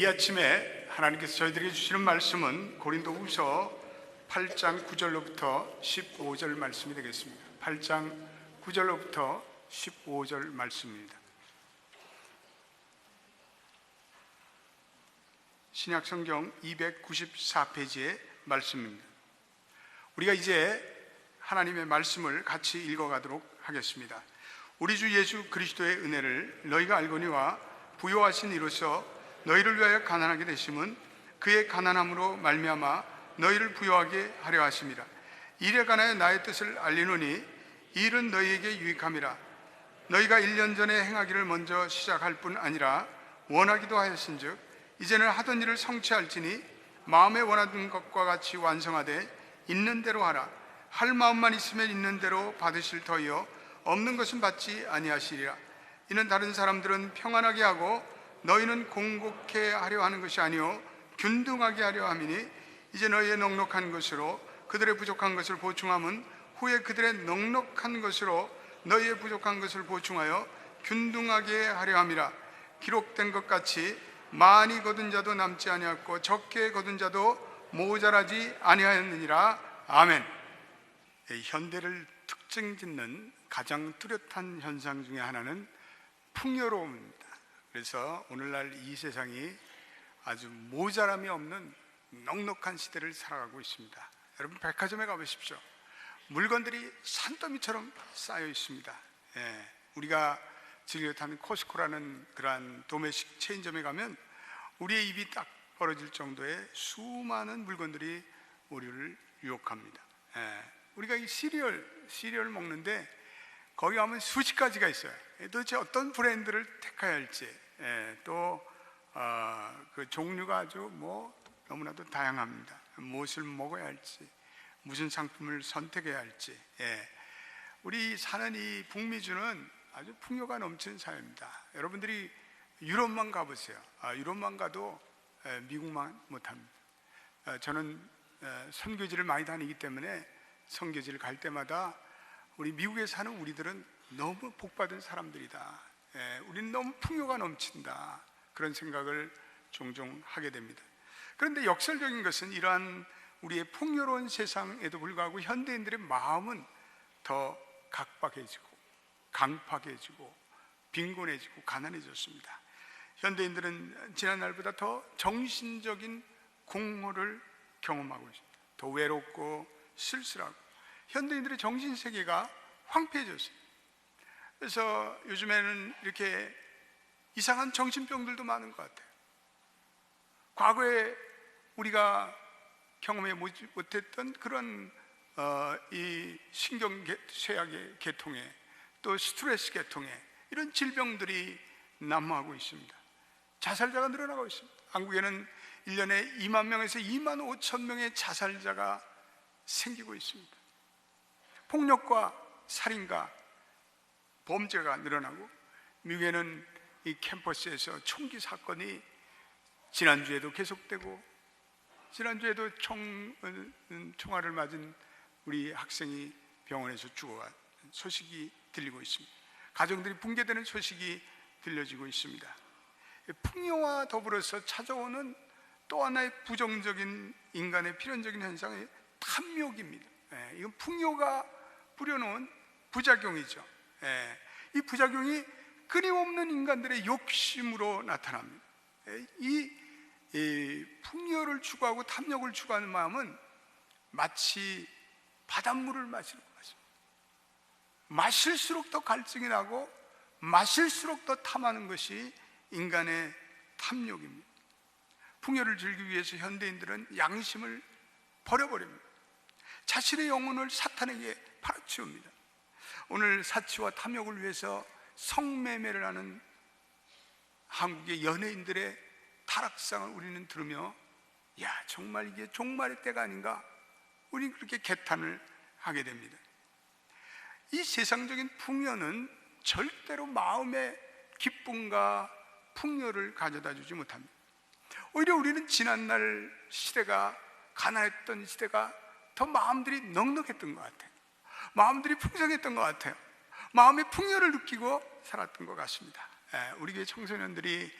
이 아침에 하나님께서 저희들에게 주시는 말씀은 고린도 후서 8장 9절로부터 15절 말씀이 되겠습니다. 8장 9절로부터 15절 말씀입니다. 신약 성경 294페이지의 말씀입니다. 우리가 이제 하나님의 말씀을 같이 읽어가도록 하겠습니다. 우리 주 예수 그리스도의 은혜를 너희가 알거니와 부요하신 이로써 너희를 위하여 가난하게 되심은 그의 가난함으로 말미암아 너희를 부요하게 하려 하심이라. 일에 관하여 나의 뜻을 알리노니 일은 너희에게 유익함이라. 너희가 1년 전에 행하기를 먼저 시작할 뿐 아니라 원하기도 하였은즉 이제는 하던 일을 성취할지니 마음에 원하는 것과 같이 완성하되 있는 대로 하라. 할 마음만 있으면 있는 대로 받으실 터이요 없는 것은 받지 아니하시리라. 이는 다른 사람들은 평안하게 하고 너희는 공곡해 하려 하는 것이 아니요 균등하게 하려 함이니 이제 너희의 넉넉한 것으로 그들의 부족한 것을 보충함은 후에 그들의 넉넉한 것으로 너희의 부족한 것을 보충하여 균등하게 하려 함이라 기록된 것 같이 많이 거둔 자도 남지 아니하고 적게 거둔 자도 모자라지 아니하였느니라 아멘. 현대를 특징 짓는 가장 뚜렷한 현상 중에 하나는 풍요로움입니다. 그래서 오늘날 이 세상이 아주 모자람이 없는 넉넉한 시대를 살아가고 있습니다. 여러분 백화점에 가보십시오. 물건들이 산더미처럼 쌓여 있습니다. 예, 우리가 즐겨 타는 코스코라는 그러한 도매식 체인점에 가면 우리의 입이 딱 벌어질 정도의 수많은 물건들이 우리를 유혹합니다. 예, 우리가 이 시리얼, 시리얼 먹는데 거기 가면 수십 가지가 있어요. 도대체 어떤 브랜드를 택해야 할지, 예, 또, 어, 그 종류가 아주 뭐 너무나도 다양합니다. 무엇을 먹어야 할지, 무슨 상품을 선택해야 할지. 예. 우리 사는 이 북미주는 아주 풍요가 넘치는 사회입니다. 여러분들이 유럽만 가보세요. 아, 유럽만 가도 에, 미국만 못합니다. 아, 저는 에, 선교지를 많이 다니기 때문에 선교지를 갈 때마다 우리 미국에 사는 우리들은 너무 복받은 사람들이다. 예, 우리는 너무 풍요가 넘친다. 그런 생각을 종종 하게 됩니다. 그런데 역설적인 것은 이러한 우리의 풍요로운 세상에도 불구하고 현대인들의 마음은 더 각박해지고 강팍해지고 빈곤해지고 가난해졌습니다. 현대인들은 지난날보다 더 정신적인 공허를 경험하고 있습니다. 더 외롭고 쓸쓸하고 현대인들의 정신 세계가 황폐해졌어요. 그래서 요즘에는 이렇게 이상한 정신병들도 많은 것 같아요. 과거에 우리가 경험해 못했던 그런 어, 이 신경 쇠약의 계통에 또 스트레스 계통에 이런 질병들이 난무하고 있습니다. 자살자가 늘어나고 있습니다. 한국에는 1년에 2만 명에서 2만 5천 명의 자살자가 생기고 있습니다. 폭력과 살인과 범죄가 늘어나고 미국에는 이 캠퍼스에서 총기 사건이 지난주에도 계속되고 지난주에도 총, 총알을 맞은 우리 학생이 병원에서 죽어간 소식이 들리고 있습니다. 가정들이 붕괴되는 소식이 들려지고 있습니다. 풍요와 더불어서 찾아오는 또 하나의 부정적인 인간의 필연적인 현상이 탐욕입니다. 예, 이건 풍요가 뿌려놓은 부작용이죠. 예, 이 부작용이 끊임없는 인간들의 욕심으로 나타납니다. 예, 이, 이 풍요를 추구하고 탐욕을 추구하는 마음은 마치 바닷물을 마시는 것 같습니다. 마실수록 더 갈증이 나고 마실수록 더 탐하는 것이 인간의 탐욕입니다. 풍요를 즐기기 위해서 현대인들은 양심을 버려버립니다. 자신의 영혼을 사탄에게 팔아치웁니다. 오늘 사치와 탐욕을 위해서 성매매를 하는 한국의 연예인들의 타락상을 우리는 들으며 야 정말 이게 종말의 때가 아닌가 우리 그렇게 개탄을 하게 됩니다. 이 세상적인 풍요는 절대로 마음의 기쁨과 풍요를 가져다 주지 못합니다. 오히려 우리는 지난날 시대가 가난했던 시대가 더 마음들이 넉넉했던 것 같아요. 마음들이 풍성했던 것 같아요. 마음의 풍요를 느끼고 살았던 것 같습니다. 예, 우리 교회 청소년들이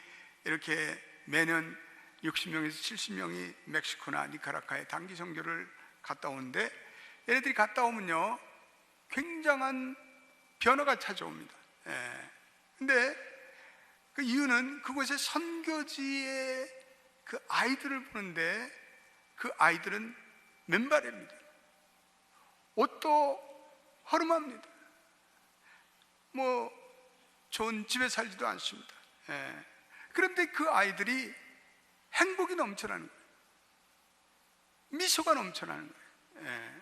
이렇게 매년 60명에서 70명이 멕시코나 니카라카에 단기 선교를 갔다 오는데 얘네들이 갔다 오면요 굉장한 변화가 찾아옵니다. 예. 근데 그 이유는 그곳의 선교지의 그 아이들을 보는데 그 아이들은 맨발입니다. 옷도 허름합니다. 뭐 좋은 집에 살지도 않습니다. 예. 그런데 그 아이들이 행복이 넘쳐나는 거예요. 미소가 넘쳐나는 거예요.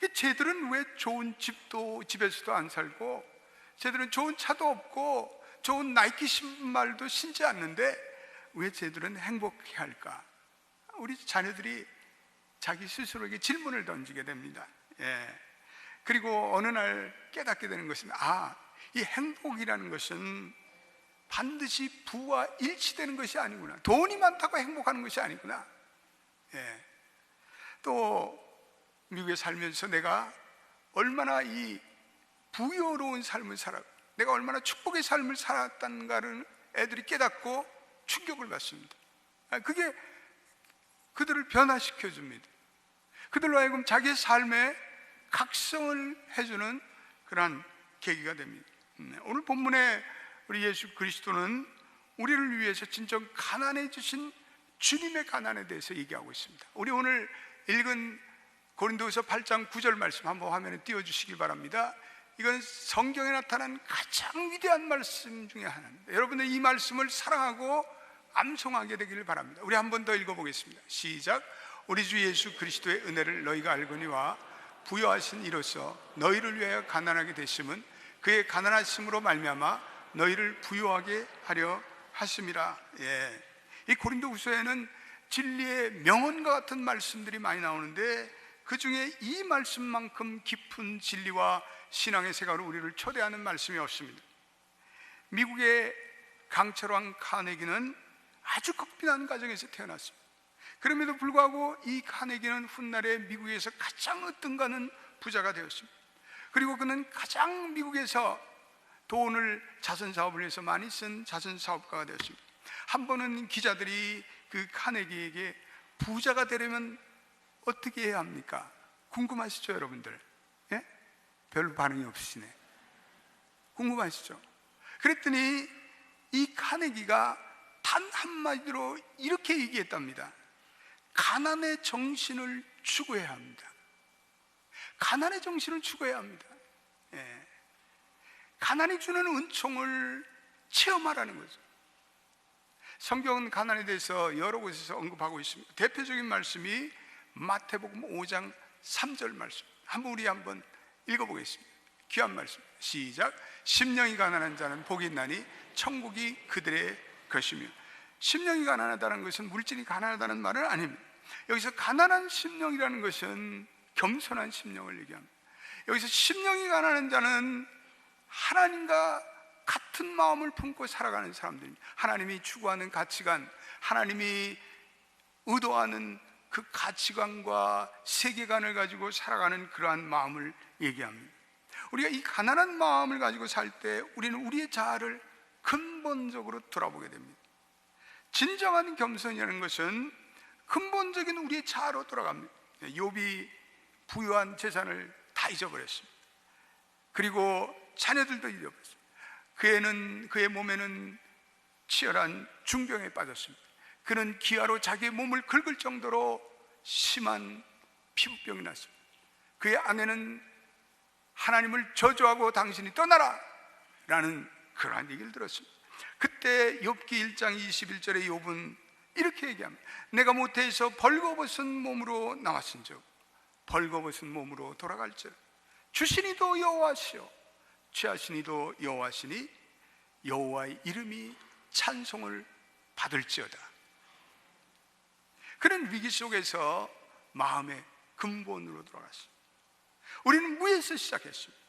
예. 쟤들은 왜 좋은 집도 집에서도 안 살고 쟤들은 좋은 차도 없고 좋은 나이키 신발도 신지 않는데 왜 쟤들은 행복해 할까? 우리 자녀들이 자기 스스로에게 질문을 던지게 됩니다. 예. 그리고 어느 날 깨닫게 되는 것은 아, 이 행복이라는 것은 반드시 부와 일치되는 것이 아니구나. 돈이 많다고 행복하는 것이 아니구나. 예. 또 미국에 살면서 내가 얼마나 이 부여로운 삶을 살아, 내가 얼마나 축복의 삶을 살았단가를 애들이 깨닫고 충격을 받습니다. 아, 그게 그들을 변화시켜 줍니다. 그들로 하여금 자기의 삶에 각성을 해주는 그러한 계기가 됩니다. 음, 오늘 본문에 우리 예수 그리스도는 우리를 위해서 진정 가난해 주신 주님의 가난에 대해서 얘기하고 있습니다. 우리 오늘 읽은 고린도서 8장 9절 말씀 한번 화면에 띄워 주시기 바랍니다. 이건 성경에 나타난 가장 위대한 말씀 중에 하나입니다. 여러분들 이 말씀을 사랑하고 암송하게 되기를 바랍니다. 우리 한 번 더 읽어보겠습니다. 시작. 우리 주 예수 그리스도의 은혜를 너희가 알거니와 부여하신 이로써 너희를 위하여 가난하게 되심은 그의 가난하심으로 말미암아 너희를 부여하게 하려 하심이라. 예. 이 고린도후서에는 진리의 명언과 같은 말씀들이 많이 나오는데 그 중에 이 말씀만큼 깊은 진리와 신앙의 세가로 우리를 초대하는 말씀이 없습니다. 미국의 강철왕 카네기는 아주 극빈한 가정에서 태어났습니다. 그럼에도 불구하고 이 카네기는 훗날에 미국에서 가장 으뜸가는 부자가 되었습니다. 그리고 그는 가장 미국에서 돈을 자선 사업을 위해서 많이 쓴 자선 사업가가 되었습니다. 한 번은 기자들이 그 카네기에게 부자가 되려면 어떻게 해야 합니까? 궁금하시죠, 여러분들? 예? 별 반응이 없으시네. 궁금하시죠? 그랬더니 이 카네기가 단 한마디로 이렇게 얘기했답니다. 가난의 정신을 추구해야 합니다. 가난의 정신을 추구해야 합니다. 예. 가난이 주는 은총을 체험하라는 거죠. 성경은 가난에 대해서 여러 곳에서 언급하고 있습니다. 대표적인 말씀이 마태복음 5장 3절 말씀. 한번 우리 한번 읽어보겠습니다. 귀한 말씀. 시작. 심령이 가난한 자는 복이 있나니 천국이 그들의 것이며 심령이 가난하다는 것은 물질이 가난하다는 말은 아닙니다. 여기서 가난한 심령이라는 것은 겸손한 심령을 얘기합니다. 여기서 심령이 가난한 자는 하나님과 같은 마음을 품고 살아가는 사람들입니다. 하나님이 추구하는 가치관, 하나님이 의도하는 그 가치관과 세계관을 가지고 살아가는 그러한 마음을 얘기합니다. 우리가 이 가난한 마음을 가지고 살 때 우리는 우리의 자아를 근본적으로 돌아보게 됩니다. 진정한 겸손이라는 것은 근본적인 우리의 자아로 돌아갑니다. 욥이 부유한 재산을 다 잊어버렸습니다. 그리고 자녀들도 잃어버렸습니다. 그애는 그의 몸에는 치열한 중병에 빠졌습니다. 그는 기아로 자기의 몸을 긁을 정도로 심한 피부병이 났습니다. 그의 아내는 하나님을 저주하고 당신이 떠나라 라는 그러한 얘기를 들었습니다. 그때 욥기 1장 21절에 욥은 이렇게 얘기합니다. 내가 모태에서 벌거벗은 몸으로 나왔은즉 벌거벗은 몸으로 돌아갈즉 주신이도 여호와시오 취하시니도 여호와시니 여호와의 이름이 찬송을 받을지어다. 그런 위기 속에서 마음의 근본으로 돌아갔습니다. 우리는 무에서 시작했습니다.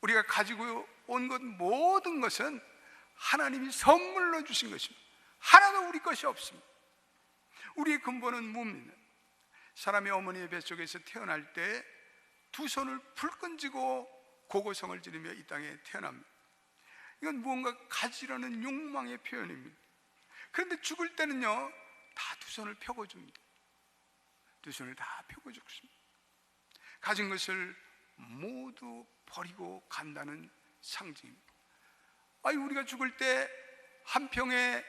우리가 가지고 온 것 모든 것은 하나님이 선물로 주신 것입니다. 하나도 우리 것이 없습니다. 우리의 근본은 뭡니까? 사람의 어머니의 뱃속에서 태어날 때 두 손을 불끈 쥐고 고고성을 지르며 이 땅에 태어납니다. 이건 무언가 가지려는 욕망의 표현입니다. 그런데 죽을 때는요, 다 손을 펴고 줍니다. 두 손을 다 펴고 죽습니다. 가진 것을 모두 버리고 간다는 상징입니다. 아니 우리가 죽을 때 한 평의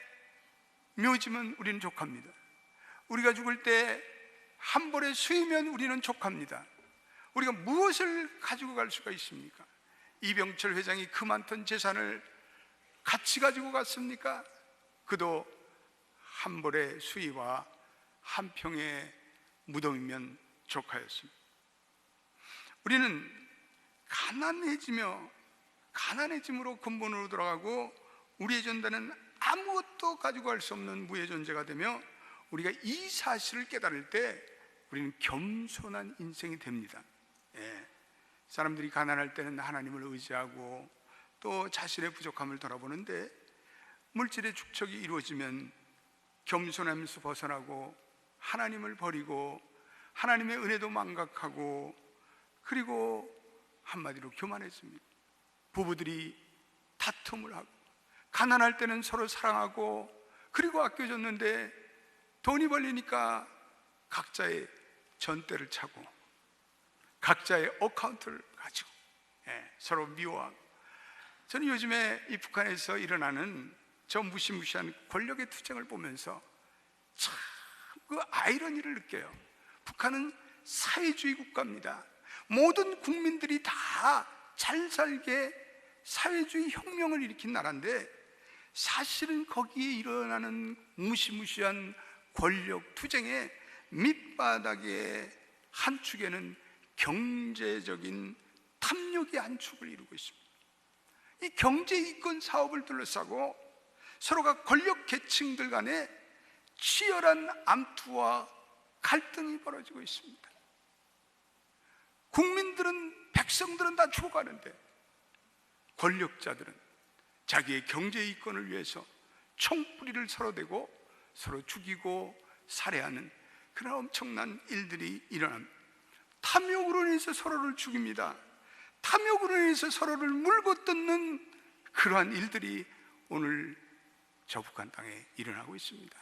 묘지면 우리는 족합니다. 우리가 죽을 때 한 벌의 수이면 우리는 족합니다. 우리가 무엇을 가지고 갈 수가 있습니까? 이병철 회장이 그 많던 재산을 같이 가지고 갔습니까? 그도 한 벌의 수위와 한 평의 무덤이면 족하였습니다. 우리는 가난해지며 가난해짐으로 근본으로 돌아가고 우리의 전다는 아무것도 가지고 갈 수 없는 무의 존재가 되며 우리가 이 사실을 깨달을 때 우리는 겸손한 인생이 됩니다. 예. 사람들이 가난할 때는 하나님을 의지하고 또 자신의 부족함을 돌아보는데 물질의 축적이 이루어지면 겸손하면서 벗어나고 하나님을 버리고 하나님의 은혜도 망각하고 그리고 한마디로 교만했습니다. 부부들이 다툼을 하고 가난할 때는 서로 사랑하고 그리고 아껴줬는데 돈이 벌리니까 각자의 전대를 차고 각자의 어카운트를 가지고 예, 서로 미워하고 저는 요즘에 이 북한에서 일어나는 저 무시무시한 권력의 투쟁을 보면서 참 그 아이러니를 느껴요. 북한은 사회주의 국가입니다. 모든 국민들이 다 잘 살게 사회주의 혁명을 일으킨 나라인데 사실은 거기에 일어나는 무시무시한 권력 투쟁의 밑바닥의 한 축에는 경제적인 탐욕의 한 축을 이루고 있습니다. 이 경제 이권 사업을 둘러싸고 서로가 권력 계층들 간에 치열한 암투와 갈등이 벌어지고 있습니다. 국민들은 백성들은 다 죽어가는데 권력자들은 자기의 경제 이권을 위해서 총뿌리를 서로 대고 서로 죽이고 살해하는 그런 엄청난 일들이 일어납니다. 탐욕으로 인해서 서로를 죽입니다. 탐욕으로 인해서 서로를 물고 뜯는 그러한 일들이 오늘 저 북한 땅에 일어나고 있습니다.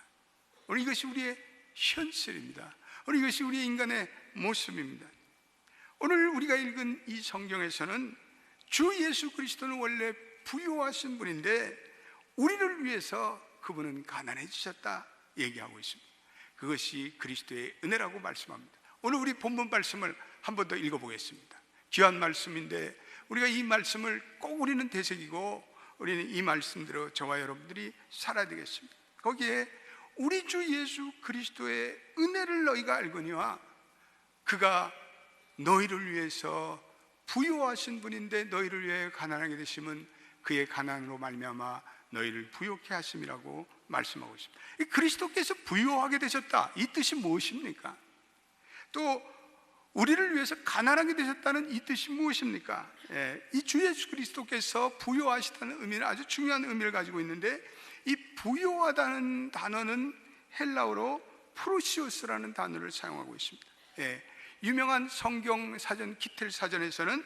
오늘 이것이 우리의 현실입니다. 오늘 이것이 우리의 인간의 모습입니다. 오늘 우리가 읽은 이 성경에서는 주 예수 그리스도는 원래 부유하신 분인데 우리를 위해서 그분은 가난해지셨다 얘기하고 있습니다. 그것이 그리스도의 은혜라고 말씀합니다. 오늘 우리 본문 말씀을 한 번 더 읽어보겠습니다. 귀한 말씀인데 우리가 이 말씀을 꼭 우리는 되새기고 우리는 이 말씀대로 저와 여러분들이 살아야 되겠습니다. 거기에 우리 주 예수 그리스도의 은혜를 너희가 알거니와 그가 너희를 위해서 부유하신 분인데 너희를 위해 가난하게 되심은 그의 가난으로 말미암아 너희를 부유케 하심이라고 말씀하고 있습니다. 그리스도께서 부유하게 되셨다. 이 뜻이 무엇입니까? 또 우리를 위해서 가난하게 되셨다는 이 뜻이 무엇입니까? 예, 이주 예수 그리스도께서 부유하시다는 의미는 아주 중요한 의미를 가지고 있는데 이 부유하다는 단어는 헬라어로 프로시오스라는 단어를 사용하고 있습니다. 예, 유명한 성경 사전 기틀 사전에서는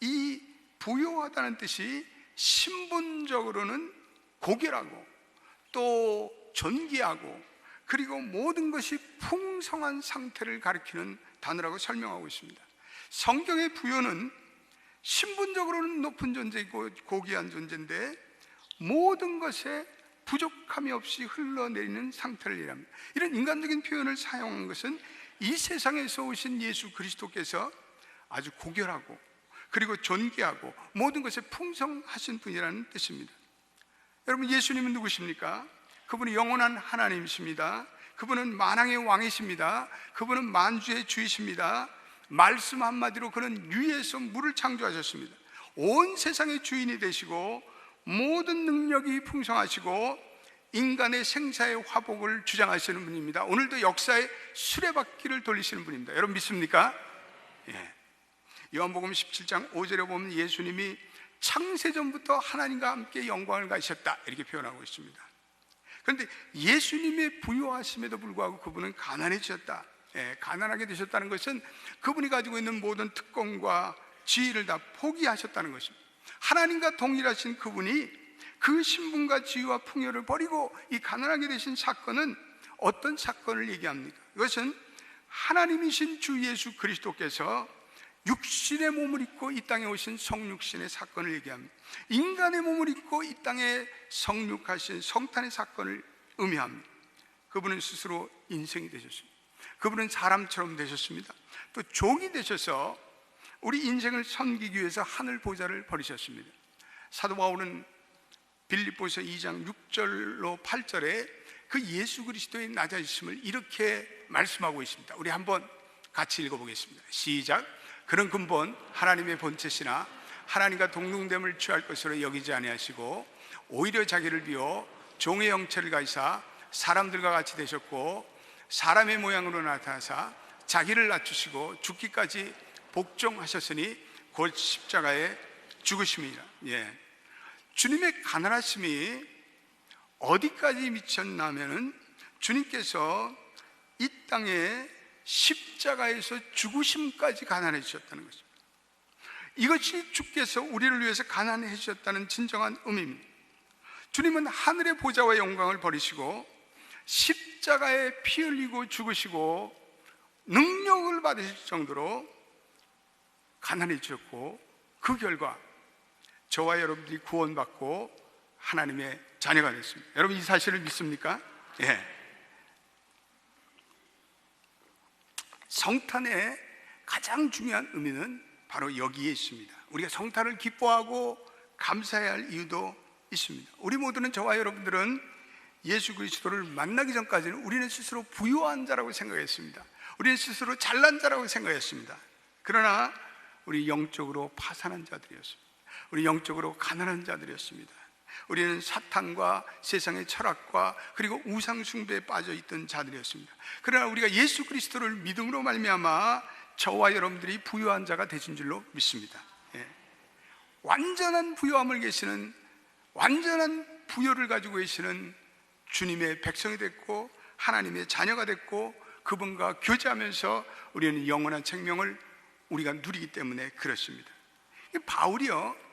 이 부유하다는 뜻이 신분적으로는 고결하고 또 존귀하고 그리고 모든 것이 풍성한 상태를 가리키는 단어라고 설명하고 있습니다. 성경의 부여는 신분적으로는 높은 존재이고 고귀한 존재인데 모든 것에 부족함이 없이 흘러내리는 상태를 얘기합니다. 이런 인간적인 표현을 사용한 것은 이 세상에서 오신 예수 그리스도께서 아주 고결하고 그리고 존귀하고 모든 것에 풍성하신 분이라는 뜻입니다. 여러분 예수님은 누구십니까? 그분이 영원한 하나님이십니다. 그분은 만왕의 왕이십니다. 그분은 만주의 주이십니다. 말씀 한마디로 그는 유에서 물을 창조하셨습니다. 온 세상의 주인이 되시고 모든 능력이 풍성하시고 인간의 생사의 화복을 주장하시는 분입니다. 오늘도 역사의 수레바퀴를 돌리시는 분입니다. 여러분 믿습니까? 예. 요한복음 17장 5절에 보면 예수님이 창세전부터 하나님과 함께 영광을 가셨다 이렇게 표현하고 있습니다. 그런데 예수님의 부유하심에도 불구하고 그분은 가난해지셨다. 예, 가난하게 되셨다는 것은 그분이 가지고 있는 모든 특권과 지위를 다 포기하셨다는 것입니다. 하나님과 동일하신 그분이 그 신분과 지위와 풍요를 버리고 이 가난하게 되신 사건은 어떤 사건을 얘기합니까? 이것은 하나님이신 주 예수 그리스도께서 육신의 몸을 입고 이 땅에 오신 성육신의 사건을 얘기합니다. 인간의 몸을 입고 이 땅에 성육하신 성탄의 사건을 의미합니다. 그분은 스스로 인생이 되셨습니다. 그분은 사람처럼 되셨습니다. 또 종이 되셔서 우리 인생을 섬기기 위해서 하늘 보좌를 버리셨습니다. 사도 바울은 빌립보서 2장 6절로 8절에 그 예수 그리스도의 낮아지심을 이렇게 말씀하고 있습니다. 우리 한번 같이 읽어보겠습니다. 시작. 그런 근본 하나님의 본체시나 하나님과 동등됨을 취할 것으로 여기지 아니하시고 오히려 자기를 비워 종의 형체를 가지사 사람들과 같이 되셨고 사람의 모양으로 나타나사 자기를 낮추시고 죽기까지 복종하셨으니 곧 십자가에 죽으심이라. 예. 주님의 가난하심이 어디까지 미쳤냐면은 주님께서 이 땅에 십자가에서 죽으심까지 가난해지셨다는 것입니다. 이것이 주께서 우리를 위해서 가난해지셨다는 진정한 의미입니다. 주님은 하늘의 보좌와 영광을 버리시고 십자가에 피 흘리고 죽으시고 능력을 받으실 정도로 가난해지셨고 그 결과 저와 여러분들이 구원받고 하나님의 자녀가 됐습니다. 여러분 이 사실을 믿습니까? 예. 성탄의 가장 중요한 의미는 바로 여기에 있습니다. 우리가 성탄을 기뻐하고 감사해야 할 이유도 있습니다. 우리 모두는 저와 여러분들은 예수 그리스도를 만나기 전까지는 우리는 스스로 부유한 자라고 생각했습니다. 우리는 스스로 잘난 자라고 생각했습니다. 그러나 우리 영적으로 파산한 자들이었습니다. 우리 영적으로 가난한 자들이었습니다. 우리는 사탄과 세상의 철학과 그리고 우상 숭배에 빠져 있던 자들이었습니다. 그러나 우리가 예수 그리스도를 믿음으로 말미암아 저와 여러분들이 부유한 자가 되신 줄로 믿습니다. 예. 완전한 부유함을 계시는 완전한 부여를 가지고 계시는 주님의 백성이 됐고 하나님의 자녀가 됐고 그분과 교제하면서 우리는 영원한 생명을 우리가 누리기 때문에 그렇습니다. 바울이요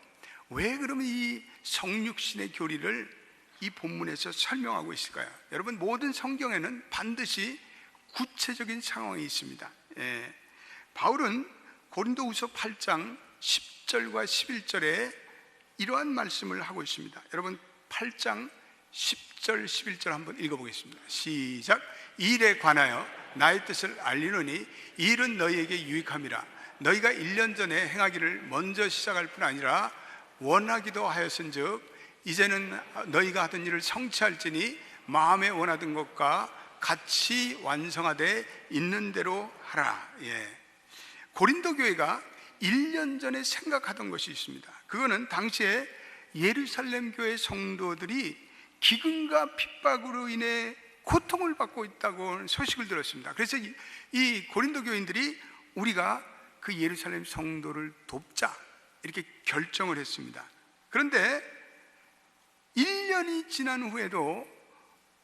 왜 그러면 이 성육신의 교리를 이 본문에서 설명하고 있을까요? 여러분 모든 성경에는 반드시 구체적인 상황이 있습니다. 예. 바울은 고린도후서 8장 10절과 11절에 이러한 말씀을 하고 있습니다. 여러분 8장 10절 11절 한번 읽어보겠습니다. 시작. 일에 관하여 나의 뜻을 알리노니 일은 너희에게 유익함이라. 너희가 1년 전에 행하기를 먼저 시작할 뿐 아니라 원하기도 하였은즉 이제는 너희가 하던 일을 성취할지니 마음에 원하던 것과 같이 완성하되 있는 대로 하라. 예. 고린도 교회가 1년 전에 생각하던 것이 있습니다. 그거는 당시에 예루살렘 교회 성도들이 기근과 핍박으로 인해 고통을 받고 있다고 소식을 들었습니다. 그래서 이, 이 고린도 교인들이 우리가 그 예루살렘 성도를 돕자 이렇게 결정을 했습니다. 그런데 1년이 지난 후에도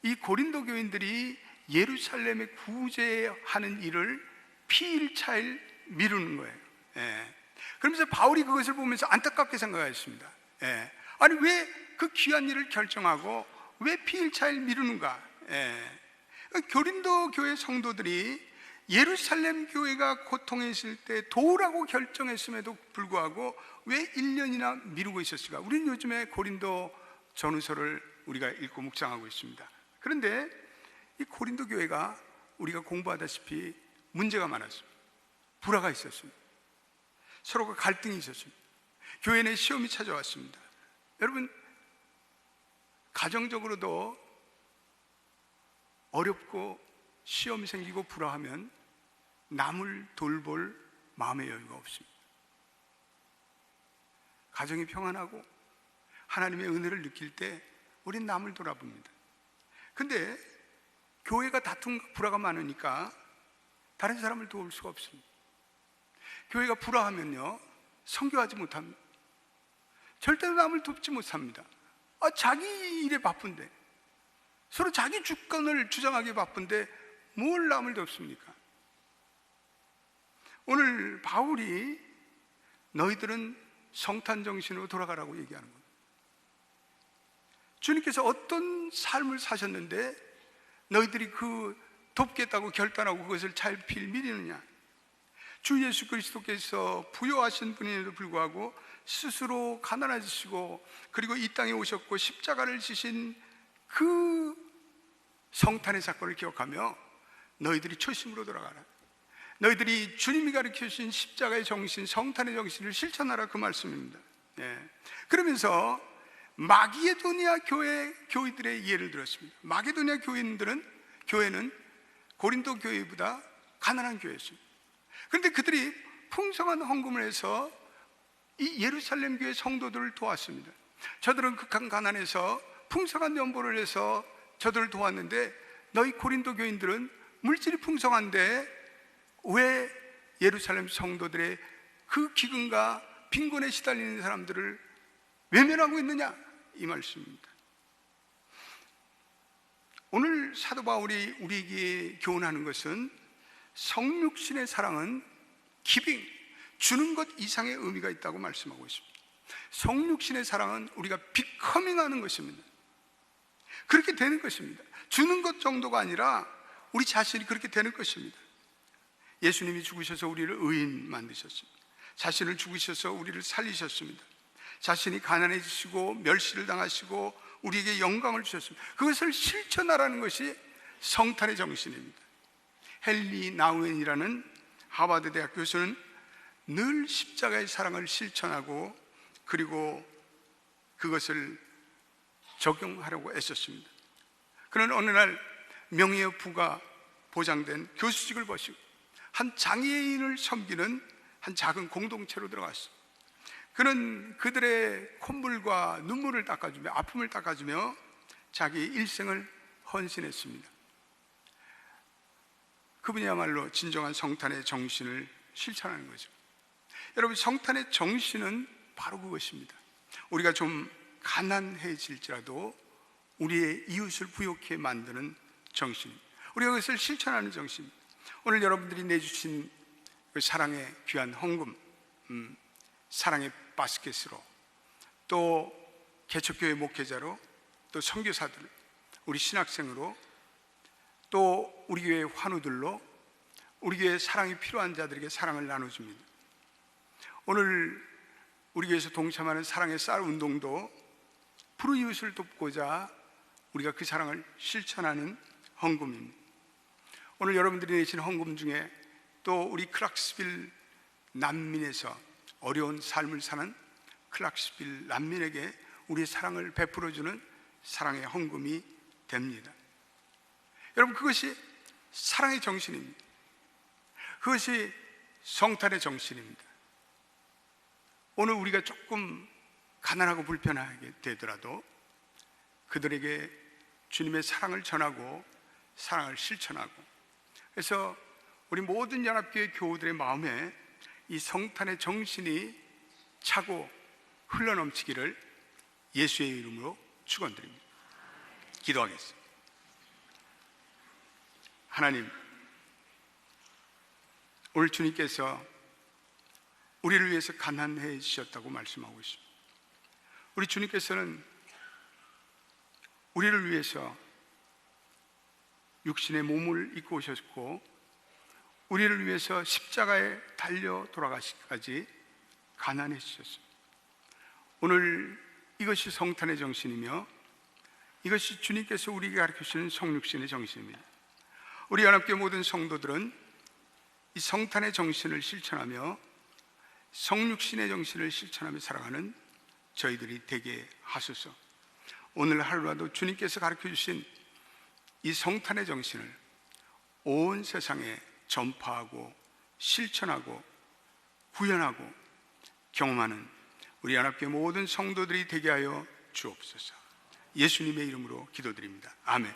이 고린도 교인들이 예루살렘에 구제하는 일을 피일차일 미루는 거예요. 예. 그러면서 바울이 그것을 보면서 안타깝게 생각했습니다. 예. 아니 왜 그 귀한 일을 결정하고 왜 피일차일 미루는가? 예. 교린도 교회 성도들이 예루살렘 교회가 고통에 있을 때 도우라고 결정했음에도 불구하고 왜 1년이나 미루고 있었을까? 우리는 요즘에 고린도 전후서를 우리가 읽고 묵상하고 있습니다. 그런데 이 고린도 교회가 우리가 공부하다시피 문제가 많았습니다. 불화가 있었습니다. 서로가 갈등이 있었습니다. 교회 내 시험이 찾아왔습니다. 여러분, 가정적으로도 어렵고 시험이 생기고 불화하면 남을 돌볼 마음의 여유가 없습니다. 가정이 평안하고 하나님의 은혜를 느낄 때 우린 남을 돌아봅니다. 근데 교회가 다툼 불화가 많으니까 다른 사람을 도울 수가 없습니다. 교회가 불화하면요 성교하지 못합니다. 절대로 남을 돕지 못합니다. 아, 자기 일에 바쁜데 서로 자기 주권을 주장하기 바쁜데 뭘 남을 돕습니까? 오늘 바울이 너희들은 성탄 정신으로 돌아가라고 얘기하는 겁니다. 주님께서 어떤 삶을 사셨는데 너희들이 그 돕겠다고 결단하고 그것을 잘 빌미리느냐? 주 예수 그리스도께서 부여하신 분임에도 불구하고 스스로 가난해지시고 그리고 이 땅에 오셨고 십자가를 지신 그 성탄의 사건을 기억하며 너희들이 초심으로 돌아가라. 너희들이 주님이 가르쳐 주신 십자가의 정신, 성탄의 정신을 실천하라 그 말씀입니다. 예. 그러면서 마게도니아 교회 교회들의 예를 들었습니다. 마게도니아 교인들은 교회는 고린도 교회보다 가난한 교회였습니다. 그런데 그들이 풍성한 헌금을 해서 이 예루살렘 교회 성도들을 도왔습니다. 저들은 극한 가난해서 풍성한 연보를 해서 저들을 도왔는데 너희 고린도 교인들은 물질이 풍성한데 왜 예루살렘 성도들의 그 기근과 빈곤에 시달리는 사람들을 외면하고 있느냐 이 말씀입니다. 오늘 사도 바울이 우리에게 교훈하는 것은 성육신의 사랑은 기빙 주는 것 이상의 의미가 있다고 말씀하고 있습니다. 성육신의 사랑은 우리가 비커밍하는 것입니다. 그렇게 되는 것입니다. 주는 것 정도가 아니라 우리 자신이 그렇게 되는 것입니다. 예수님이 죽으셔서 우리를 의인 만드셨습니다. 자신을 죽으셔서 우리를 살리셨습니다. 자신이 가난해지시고 멸시를 당하시고 우리에게 영광을 주셨습니다. 그것을 실천하라는 것이 성탄의 정신입니다. 헨리 나우엔이라는 하버드 대학 교수는 늘 십자가의 사랑을 실천하고 그리고 그것을 적용하려고 애썼습니다. 그는 어느 날 명예의 부가 보장된 교수직을 버시고 한 장애인을 섬기는 한 작은 공동체로 들어갔어. 그는 그들의 콧물과 눈물을 닦아주며 아픔을 닦아주며 자기 일생을 헌신했습니다. 그분이야말로 진정한 성탄의 정신을 실천하는 거죠. 여러분, 성탄의 정신은 바로 그것입니다. 우리가 좀 가난해질지라도 우리의 이웃을 부욕해 만드는 정신. 우리가 그것을 실천하는 정신. 오늘 여러분들이 내주신 그 사랑의 귀한 헌금, 음, 사랑의 바스켓으로 또 개척교회 목회자로 또 선교사들, 우리 신학생으로 또 우리 교회 환우들로 우리 교회 사랑이 필요한 자들에게 사랑을 나눠줍니다. 오늘 우리 교회에서 동참하는 사랑의 쌀 운동도 불우이웃을 돕고자 우리가 그 사랑을 실천하는 헌금입니다. 오늘 여러분들이 내신 헌금 중에 또 우리 클락스빌 난민에서 어려운 삶을 사는 클락스빌 난민에게 우리의 사랑을 베풀어주는 사랑의 헌금이 됩니다. 여러분 그것이 사랑의 정신입니다. 그것이 성탄의 정신입니다. 오늘 우리가 조금 가난하고 불편하게 되더라도 그들에게 주님의 사랑을 전하고 사랑을 실천하고 그래서 우리 모든 연합교회 교우들의 마음에 이 성탄의 정신이 차고 흘러넘치기를 예수의 이름으로 축원드립니다. 기도하겠습니다. 하나님, 오늘 주님께서 우리를 위해서 가난해지셨다고 말씀하고 있습니다. 우리 주님께서는 우리를 위해서 육신의 몸을 입고 오셨고 우리를 위해서 십자가에 달려 돌아가시기까지 가난해지셨습니다. 오늘 이것이 성탄의 정신이며 이것이 주님께서 우리에게 가르쳐 주시는 성육신의 정신입니다. 우리 연합교 모든 성도들은 이 성탄의 정신을 실천하며 성육신의 정신을 실천하며 살아가는 저희들이 되게 하소서. 오늘 하루라도 주님께서 가르쳐 주신 이 성탄의 정신을 온 세상에 전파하고 실천하고 구현하고 경험하는 우리 연합교 모든 성도들이 되게 하여 주옵소서. 예수님의 이름으로 기도드립니다. 아멘.